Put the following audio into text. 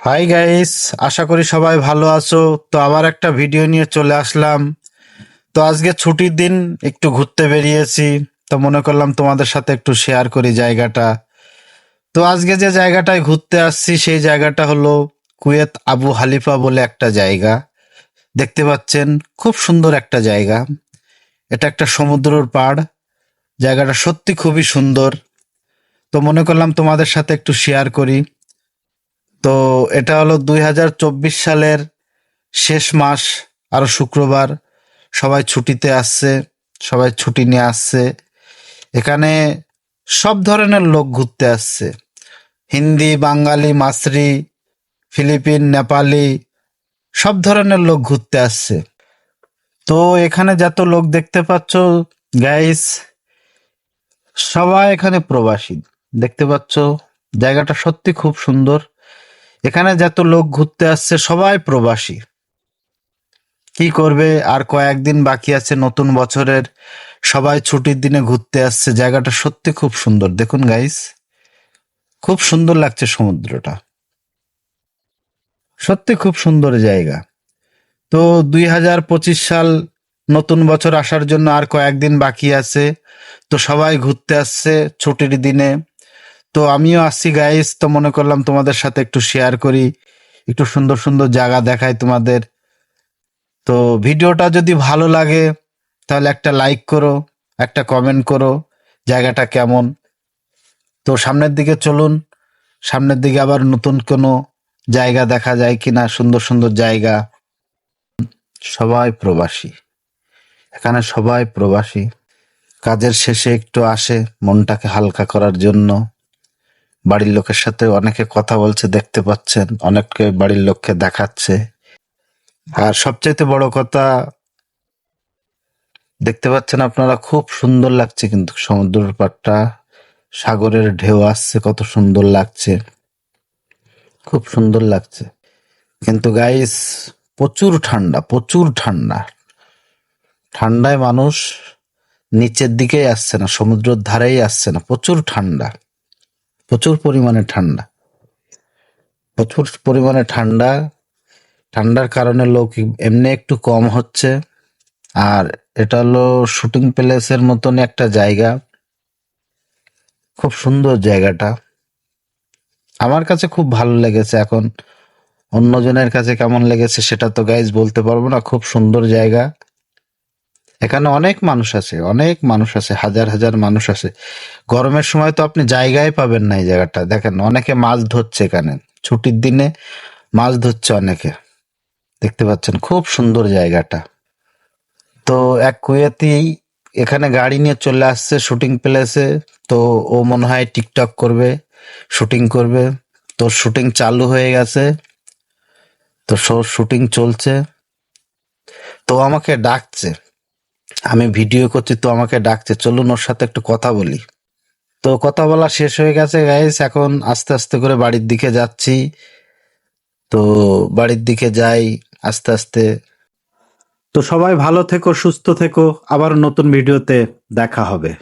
Hi guys আশা করি সবাই ভালো আছো। তো আবার একটা ভিডিও নিয়ে চলে আসলাম। তো আজকে ছুটির দিন একটু ঘুরতে বেরিয়েছি। তো মনে করলাম তোমাদের সাথে একটু শেয়ার করি জায়গাটা। তো আজকে যে জায়গাটায় ঘুরতে আসছি, সেই জায়গাটা হলো কুয়েত আবু হালিফা বলে একটা জায়গা। দেখতে পাচ্ছেন, খুব সুন্দর একটা জায়গা। এটা একটা সমুদ্রের পাড়। জায়গাটা সত্যি খুবই সুন্দর। তো মনে করলাম তোমাদের সাথে একটু শেয়ার করি। তো এটা হলো দুই হাজার চব্বিশ সালের শেষ মাস, আরও শুক্রবার। সবাই ছুটিতে আসছে, সবাই ছুটি নিয়ে আসছে। এখানে সব ধরনের লোক ঘুরতে আসছে। হিন্দি, বাঙালি মাসরি ফিলিপিন, নেপালি, সব ধরনের লোক ঘুরতে আসছে। তো এখানে যত লোক দেখতে পাচ্ছ গাইস সবাই এখানে প্রবাসী। দেখতে পাচ্ছ, জায়গাটা সত্যি খুব সুন্দর। এখানে যত লোক ঘুরতে আসছে, সবাই প্রবাসী। কি করবে? আর কয়েকদিন বাকি আছে নতুন বছরের। সবাই ছুটির দিনে ঘুরতে আসছে। জায়গাটা সত্যি খুব সুন্দর। দেখুন গাইস খুব সুন্দর লাগছে সমুদ্রটা। সত্যি খুব সুন্দর জায়গা। তো দুই হাজার পঁচিশ সাল নতুন বছর আসার জন্য আর কয়েকদিন বাকি আছে। তো সবাই ঘুরতে আসছে ছুটির দিনে। তো আমিও আসছি গাইস তো মনে করলাম তোমাদের সাথে একটু শেয়ার করি, একটু সুন্দর সুন্দর জায়গা দেখাই তোমাদের। তো ভিডিওটা যদি ভালো লাগে, তাহলে একটা লাইক করো, একটা কমেন্ট করো, জায়গাটা কেমন। তো সামনের দিকে চলুন, সামনের দিকে আবার নতুন কোনো জায়গা দেখা যায় কিনা, সুন্দর সুন্দর জায়গা। সবাই প্রবাসী, এখানে সবাই প্রবাসী। কাজের শেষে একটু আসে মনটাকে হালকা করার জন্য। বাড়ির লোকের সাথে অনেকে কথা বলছে, দেখতে পাচ্ছেন, অনেককে বাড়ির লোককে দেখাচ্ছে। আর সবচাইতে বড় কথা, দেখতে পাচ্ছেন আপনারা, খুব সুন্দর লাগছে কিন্তু সমুদ্রের পাড়টা। সাগরের ঢেউ আসছে, কত সুন্দর লাগছে। খুব সুন্দর লাগছে। কিন্তু গাইস প্রচুর ঠান্ডা প্রচুর ঠান্ডা। ঠান্ডায় মানুষ নিচের দিকেই আসছে না, সমুদ্রের ধারেই আসছে না, প্রচুর ঠান্ডা। প্রচুর পরিমাণে ঠান্ডা। প্রচুর পরিমাণে ঠান্ডা। ঠান্ডার কারণে লোক এমনি একটু কম হচ্ছে। আর এটা হলো শুটিং প্লেসের মতন একটা জায়গা। খুব সুন্দর জায়গাটা। আমার কাছে খুব ভালো লেগেছে এখন। অন্যজনের কাছে কেমন লেগেছে সেটা তো গাইজ বলতে পারব না। খুব সুন্দর জায়গা। এখানে অনেক মানুষ আছে, অনেক মানুষ আছে, হাজার হাজার মানুষ আছে। গরমের সময় তো আপনি জায়গায় পাবেন না এই জায়গাটা। দেখেন, অনেকে মাছ ধরছে এখানে। ছুটির দিনে মাছ ধরছে অনেকে। দেখতে পাচ্ছেন, খুব সুন্দর জায়গাটা। তো এক কুয়েতি এখানে গাড়ি নিয়ে চলে আসছে, শুটিং প্লেসে। তো ও মনে হয় টিকটক করবে, শুটিং করবে। তো শুটিং চালু হয়ে গেছে। তো শুটিং চলছে। তো আমাকে ডাকছে। আমি ভিডিও করছি, তো আমাকে ডাকছে। চলুন ওর সাথে একটু কথা বলি। তো কথা বলা শেষ হয়ে গেছে গাইস এখন আস্তে আস্তে করে বাড়ির দিকে যাচ্ছি। তো বাড়ির দিকে যাই আস্তে আস্তে। তো সবাই ভালো থেকো, সুস্থ থেকো। আবার নতুন ভিডিওতে দেখা হবে।